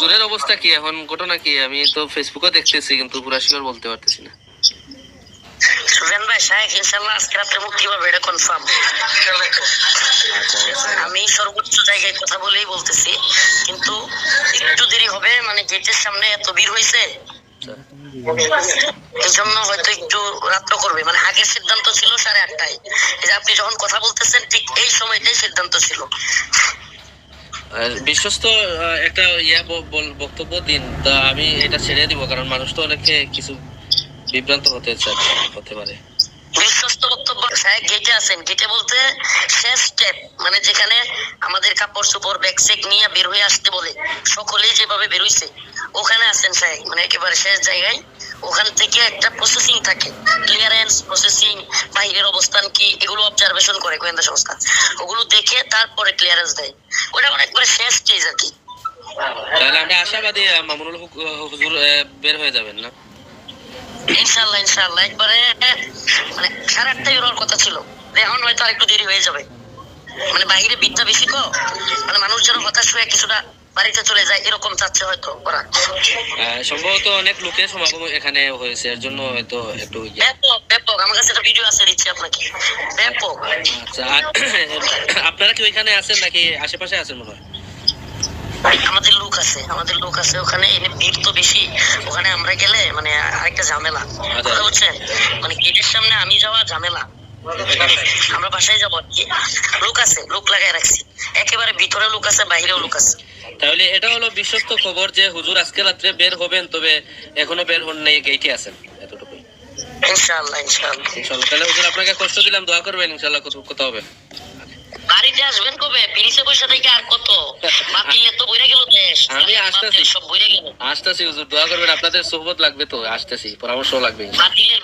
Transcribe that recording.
হুজুরের অবস্থা কি? এখন ঘটনা কি? আমি তো ফেসবুকে দেখতেছি, কিন্তু পুরা শিওর বলতে পারতেছি না। সুফিয়ান ভাই শাহেক ইনশাল্লাহ আজকে রাত্রে মুক্তি পাবে, এটা কনফার্ম আমি সর্বোচ্চ জায়গায় কথা বলেই বলতেছি, কিন্তু একটু দেরি হবে মানে গেটের সামনে এত ভিড় হয়েছে এই জন্য হয়তো একটু রাত্র করবে। মানে আগের সিদ্ধান্ত ছিল সাড়ে আটটায়। এই যে আপনি যখন কথা বলতেছেন, ঠিক এই সময়টাই সিদ্ধান্ত ছিল। বিশ্বস্ত একটা ইয়া বক্তব্য দিন। তা আমি এটা ছেড়ে দিব, কারণ মানুষ তো অনেকে কিছু বিভ্রান্ত হতে হতে পারে। বিশ্বস্ত বক্তব্য গেটে আছেন। গেটে বলতে শেষ স্টেপ মানে যেখানে আমাদের কাপড় চোপড়, ব্যাগ নিয়ে বের হয়ে আসতে বলে, সকলেই যেভাবে বের হইছে, ওখানে আছেন সাহেব মানে একেবারে শেষ জায়গায়। ওখান থেকে একটা প্রসেসিং থাকে ক্লিয়ারেন্স প্রসেসিং বাইরের অবস্থান কি, এগুলো অবজারভেশন করে গোয়েন্দা সংস্থা। ওগুলো দেখে তারপরে ক্লিয়ারেন্স দেয়। ওটা মানে একবারে শেষ আর কি। তাহলে আমরা আশাবাদী মামুনুল হুজুর বের হয়ে যাবেন না? ইনশাল্লাহ ইনশাল্লাহ একবারে মানে সাড়ে আটটায় কথা ছিল। এখন হয়তো আরেকটু দেরি হয়ে যাবে। মানে বাইরে বিদ্যা বেশি তো মানে মানুষ যেন হতাশ হয়ে কিছুটা বাড়িতে চলে যায় এরকম চাচ্ছে হয়তো ওরা। সম্ভবত অনেক লোকের সমাগম এখানে হয়েছে এর জন্য হয়তো একটু আমার কাছে একটা ভিডিও আছে দিচ্ছি আপনাকে। ব্যাপক। আচ্ছা আপনারা কি ওইখানে আছেন নাকি আশেপাশে আছেন মনে হয়? আমাদের লোক আছে আমাদের লোক আছে ওখানে ভিড় তো বেশি। ওখানে আমরা গেলে মানে আরেকটা ঝামেলা। কথা বুঝছেন? মানে গেটের সামনে আমি যাওয়া ঝামেলা। আমরা বাসায় যাব লোক আছে লোক লাগাই রাখছি। একেবারে ভিতরে লোক আছে বাইরেও লোক আছে। তাহলে এটা হলো বিশ্বস্ত খবর যে হুজুর আজকে রাত্রে বের হবেন তবে এখনও বের হন নাই গেইটে আছেন। এতটুকুই ইনশাআল্লাহ। ইনশাআল্লাহ। তাহলে হুজুর আপনাকে কষ্ট দিলাম দোয়া করবেন কত হবে? বাড়িতে আসবেন কবে? পিরিসে পয়সা থেকে আর কত? বাতিলে তো বইরে গেল দেশ। আমি আসতেছি। সব বইরে গেল। আসতেছি হুজুর দোয়া করবেন আপনাদের সোহবত লাগবে তো আসতেছি পরামর্শ লাগবে বাতিলের